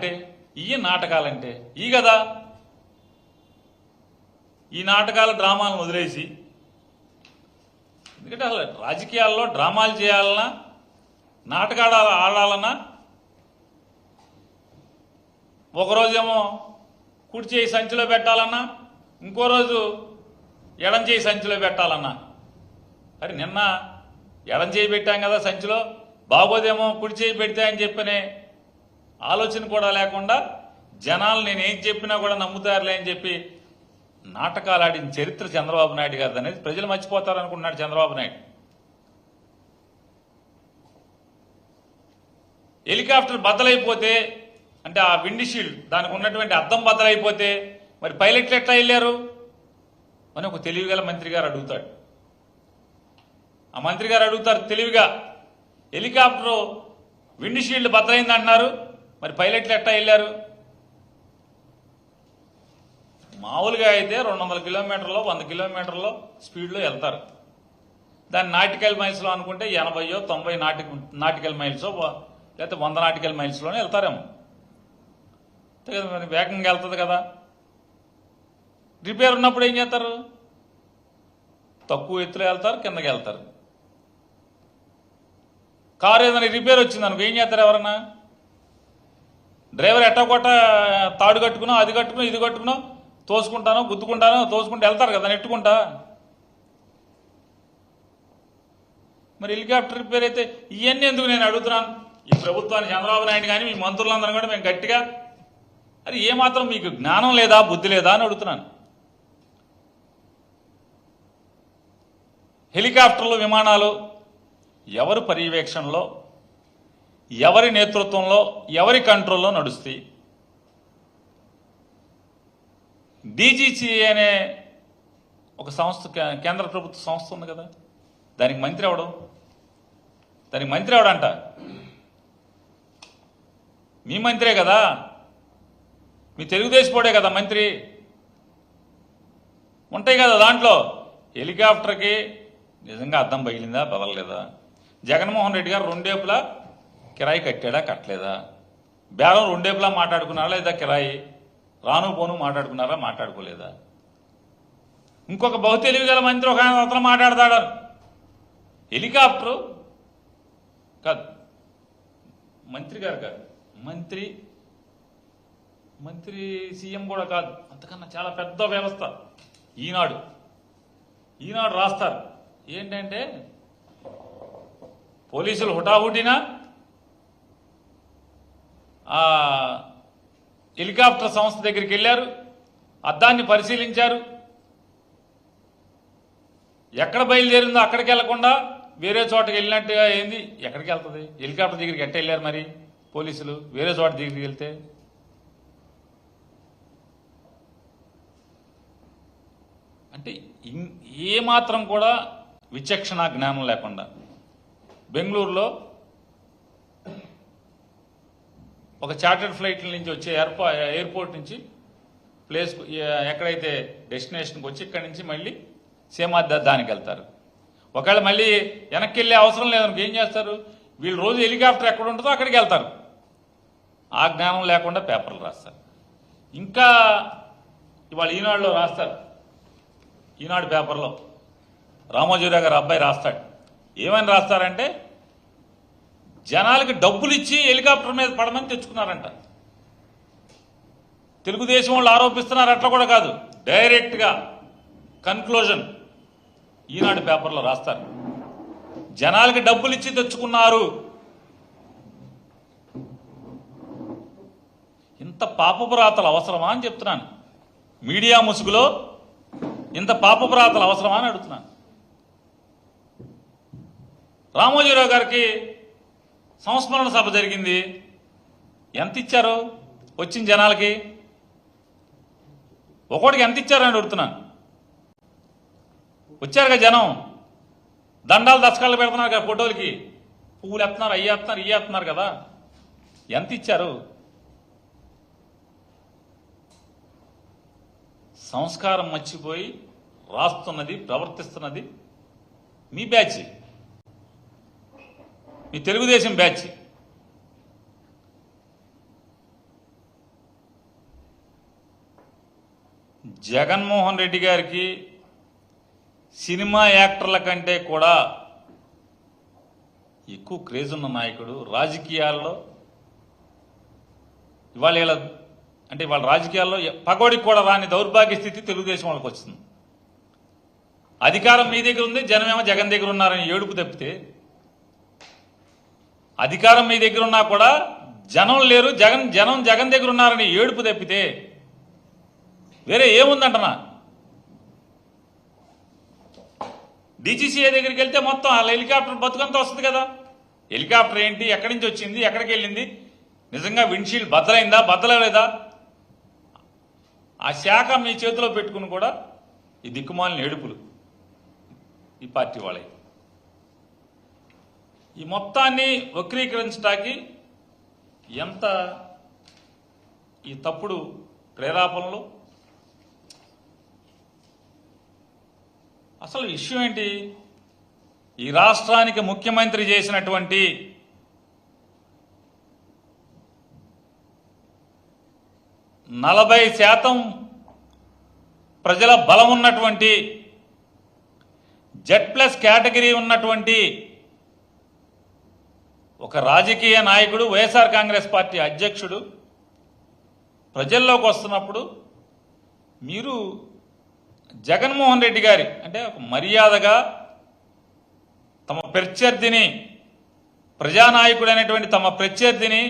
నాటకాలంటే ఈ నాటకాలంటే. ఈ కదా ఈ నాటకాల డ్రామాలను వదిలేసి. ఎందుకంటే అసలు రాజకీయాల్లో డ్రామాలు చేయాలన్నా నాటకాడాల ఆడాలన్నా ఒకరోజేమో కుడి చేయి సంచిలో పెట్టాలన్నా ఇంకో రోజు ఎడం చేయి సంచిలో పెట్టాలన్నా. మరి నిన్న ఎడం చేయి పెట్టాం కదా సంచిలో బాగోదేమో కుడి చేయి పెడితే అని చెప్పనే ఆలోచన కూడా లేకుండా జనాలు నేను ఏం చెప్పినా కూడా నమ్ముతారులే అని చెప్పి నాటకాలు ఆడిన చరిత్ర చంద్రబాబు నాయుడు గారిది అనేది ప్రజలు మర్చిపోతారనుకుంటున్నాడు చంద్రబాబు నాయుడు. హెలికాప్టర్ బద్దలైపోతే అంటే ఆ విండ్ షీల్డ్ దానికి ఉన్నటువంటి అద్దం బద్దలైపోతే మరి పైలట్లు ఎట్లా వెళ్ళారు? అని ఒక తెలివిగల మంత్రి గారు అడుగుతాడు. ఆ మంత్రి గారు అడుగుతారు తెలివిగా హెలికాప్టర్ విండ్ షీల్డ్ బద్దలైంది అంటున్నారు మరి పైలట్లు ఎట్టా వెళ్ళారు? మామూలుగా అయితే రెండు వందల కిలోమీటర్లో వంద కిలోమీటర్లో స్పీడ్లో వెళ్తారు. దాన్ని నాటికల్ మైల్స్లో అనుకుంటే ఎనభైయో తొంభై నాటి నాటికల్ మైల్సో లేకపోతే వంద నాటికల్ మైల్స్లోనే వెళ్తారేమో. కదా మరి వేగంగా వెళ్తుంది కదా. రిపేర్ ఉన్నప్పుడు ఏం చేస్తారు? తక్కువ ఎత్తులో వెళ్తారు కిందకి వెళ్తారు. కారు ఏదైనా రిపేర్ వచ్చింది అనుకో ఏం చేస్తారు ఎవరన్నా? డ్రైవర్ ఎట్టకొట్ట తాడు కట్టుకునో అది కట్టుకునో ఇది కట్టుకునో తోసుకుంటానో గుద్దుకుంటానో తోసుకుంటూ వెళ్తారు కదా నెట్టుకుంటా. మరి హెలికాప్టర్ రిపేర్ అయితే ఇవన్నీ ఎందుకు నేను అడుగుతున్నాను? ఈ ప్రభుత్వాన్ని చంద్రబాబు నాయుడు కానీ మీ మంత్రులందరూ కూడా మేము గట్టిగా అది ఏమాత్రం మీకు జ్ఞానం లేదా బుద్ధి లేదా అని అడుగుతున్నాను. హెలికాప్టర్లు విమానాలు ఎవరు పర్యవేక్షణలో ఎవరి నేతృత్వంలో ఎవరి కంట్రోల్లో నడుస్తాయి డీజీసీ అనే ఒక సంస్థ కే- కేంద్ర ప్రభుత్వ సంస్థ ఉంది కదా. దానికి మంత్రి అవడం దానికి మంత్రి అవడంట మీ మంత్రే కదా. మీ తెలుగుదేశపోడే కదా మంత్రి. ఉంటాయి కదా దాంట్లో. హెలికాప్టర్కి నిజంగా అద్దం పగిలిందా బదలలేదా జగన్మోహన్ రెడ్డి గారు రెండేపులా కిరాయి కట్టాడా కట్టలేదా? బేరం రెండేపులా మాట్లాడుకున్నారా లేదా కిరాయి? రాను పోను మాట్లాడుకున్నారా మాట్లాడుకోలేదా? ఇంకొక బహుతెలివి గల మంత్రి ఒక ఆయన అతను మాట్లాడతాడు? హెలికాప్టరు? కాదు. మంత్రి గారు కాదు. మంత్రి మంత్రి సీఎం కూడా కాదు. అంతకన్నా చాలా పెద్ద వ్యవస్థ. ఈనాడు. ఈనాడు రాస్తారు. ఏంటంటే పోలీసులు హుటాహుటిన హెలికాప్టర్ సంస్థ దగ్గరికి వెళ్ళారు. అద్దాన్ని పరిశీలించారు. ఎక్కడ బయలుదేరిందో అక్కడికి వెళ్ళకుండా వేరే చోటకి వెళ్ళినట్టుగా ఏంది ఎక్కడికి వెళ్తుంది? హెలికాప్టర్ దగ్గరికి ఎట్ట వెళ్ళారు మరి పోలీసులు? వేరే చోట దగ్గరికి వెళ్తే? అంటే ఏమాత్రం కూడా విచక్షణ జ్ఞానం లేకుండా. బెంగళూరులో ఒక చార్టర్డ్ ఫ్లైట్ల నుంచి వచ్చే ఎయిర్పో ఎయిర్పోర్ట్ నుంచి ప్లేస్ ఎక్కడైతే డెస్టినేషన్కి వచ్చి ఇక్కడి నుంచి మళ్ళీ సేమాద్ద దానికి వెళ్తారు. ఒకవేళ మళ్ళీ వెనక్కి వెళ్ళే అవసరం లేదనుకో ఏం చేస్తారు? వీళ్ళు రోజు హెలికాప్టర్ ఎక్కడ ఉంటుందో అక్కడికి వెళ్తారు. ఆ జ్ఞానం లేకుండా పేపర్లు రాస్తారు. ఇంకా ఇవాళ ఈనాడులో రాస్తారు. ఈనాడు పేపర్లో రామోజీరావు గారు అబ్బాయి రాస్తాడు. ఏమని రాస్తారంటే జనాలకి డబ్బులు ఇచ్చి హెలికాప్టర్ మీద పడమని తెచ్చుకున్నారంట. తెలుగుదేశం వాళ్ళు ఆరోపిస్తున్నారు అట్లా కూడా కాదు. డైరెక్ట్గా కన్క్లూజన్ ఈనాడు పేపర్లో రాస్తారు. జనాలకి డబ్బులు ఇచ్చి తెచ్చుకున్నారు. ఇంత పాపపురాతలు అవసరమా అని చెప్తున్నాను. మీడియా ముసుగులో ఇంత పాపపురాతలు అవసరమా అని అడుగుతున్నాను. రామోజీరావు గారికి సంస్మరణ సభ జరిగింది. ఎంత ఇచ్చారు వచ్చిన జనాలకి? ఒకటికి ఎంత ఇచ్చారని అడుగుతున్నాను. వచ్చారుగా జనం. దండాలు దశకాలు పెడుతున్నారు కదా ఫోటోలకి. పువ్వులు ఎత్తున్నారు అయ్యి ఎత్తున్నారు ఇవి ఎత్తున్నారు కదా. ఎంత ఇచ్చారు? సంస్కారం మర్చిపోయి రాస్తున్నది ప్రవర్తిస్తున్నది మీ బ్యాచ్. మీ తెలుగుదేశం బ్యాచ్. జగన్మోహన్ రెడ్డి గారికి సినిమా యాక్టర్ల కంటే కూడా ఎక్కువ క్రేజ్ ఉన్న నాయకుడు రాజకీయాల్లో ఇవాళ ఇలా అంటే ఇవాళ రాజకీయాల్లో పగోడికి కూడా రాని దౌర్భాగ్య స్థితి తెలుగుదేశం వాళ్ళకి వచ్చింది. అధికారం మీ దగ్గర ఉంది జనమేమో జగన్ దగ్గర ఉన్నారని ఏడుపు తప్పితే అధికారం మీ దగ్గర ఉన్నా కూడా జనం లేరు జగన్ జనం జగన్ దగ్గర ఉన్నారని ఏడుపు తప్పితే వేరే ఏముందంటనా? డీజీసీఏ దగ్గరికి వెళ్తే మొత్తం వాళ్ళ హెలికాప్టర్ బతుకంతా వస్తుంది కదా. హెలికాప్టర్ ఏంటి? ఎక్కడి నుంచి వచ్చింది? ఎక్కడికి వెళ్ళింది? నిజంగా విండ్షీల్డ్ బద్దలైందా? బద్దలలేదా? ఆ శాఖ మీ చేతిలో పెట్టుకుని కూడా ఈ దిక్కుమాలిన ఏడుపులు ఈ పార్టీ వాళ్ళవి. ఈ మొత్తాన్ని వక్రీకరించడానికి ఎంత ఈ తప్పుడు ప్రేరాపణలు? అసలు విషయం ఏంటి? ఈ రాష్ట్రానికి ముఖ్యమంత్రి చేసినటువంటి నలభై శాతం ప్రజల బలం ఉన్నటువంటి జెడ్ ప్లస్ కేటగిరీ ఉన్నటువంటి ఒక రాజకీయ నాయకుడు వైఎస్ఆర్ కాంగ్రెస్ పార్టీ అధ్యక్షుడు ప్రజల్లోకి వస్తున్నప్పుడు మీరు జగన్మోహన్ రెడ్డి గారి అంటే ఒక మర్యాదగా తమ ప్రత్యర్థిని ప్రజానాయకుడు అనేటువంటి తమ ప్రత్యర్థిని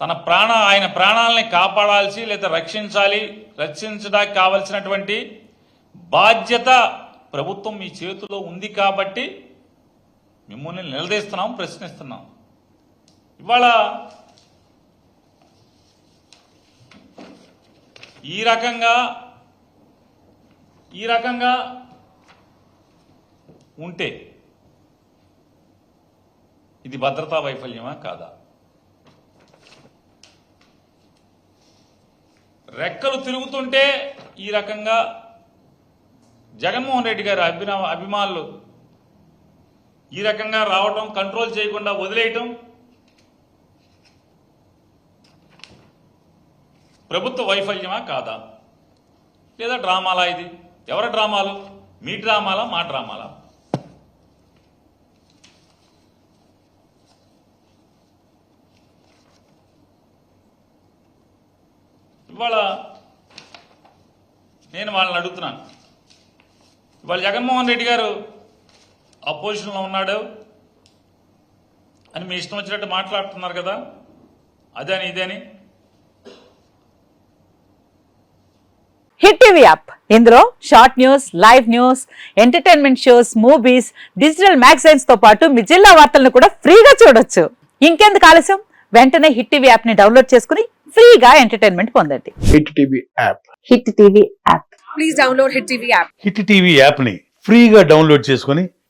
తన ప్రాణ ఆయన ప్రాణాలని కాపాడాల్సి లేదా రక్షించాలి రక్షించడానికి కావలసినటువంటి బాధ్యత ప్రభుత్వం మీ చేతిలో ఉంది కాబట్టి మిమ్మల్ని నిలదీస్తున్నాం ప్రశ్నిస్తున్నాం. ఇవాళ ఈ రకంగా ఈ రకంగా ఉంటే ఇది భద్రతా వైఫల్యమా కాదా? రెక్కలు తిరుగుతుంటే ఈ రకంగా జగన్మోహన్ రెడ్డి గారి అభిన అభిమానులు ఈ రకంగా రావటం కంట్రోల్ చేయకుండా వదిలేయటం. ప్రభుత్వ వైఫల్యమా కాదా? లేదా డ్రామాలా ఇది? ఎవరి డ్రామాలు? మీ డ్రామాలా మా డ్రామాలా? ఇవాళ నేను వాళ్ళని అడుగుతున్నాను. ఇవాళ జగన్మోహన్ రెడ్డి గారు అపోజిషన్లో ఉన్నాడు అని మీ ఇష్టం వచ్చినట్టు మాట్లాడుతున్నారు కదా? అదని ఇదని హిట్ టీవీ యాప్. ఇందులో short news live news entertainment shows movies digital మ్యాగజైన్స్తో పాటు మీ జిల్లా వార్తలను కూడా ఫ్రీగా చూడొచ్చు. ఇంకెందుకు ఆలస్యం? వెంటనే హిట్ టీవీ యాప్ని డౌన్లోడ్ చేసుకుని ఫ్రీగా ఎంటర్టైన్మెంట్ పొందండి. Hit TV app. Hit TV app. Please download Hit TV app. Hit TV యాప్ని ఫ్రీగా డౌన్లోడ్ చేసుకొని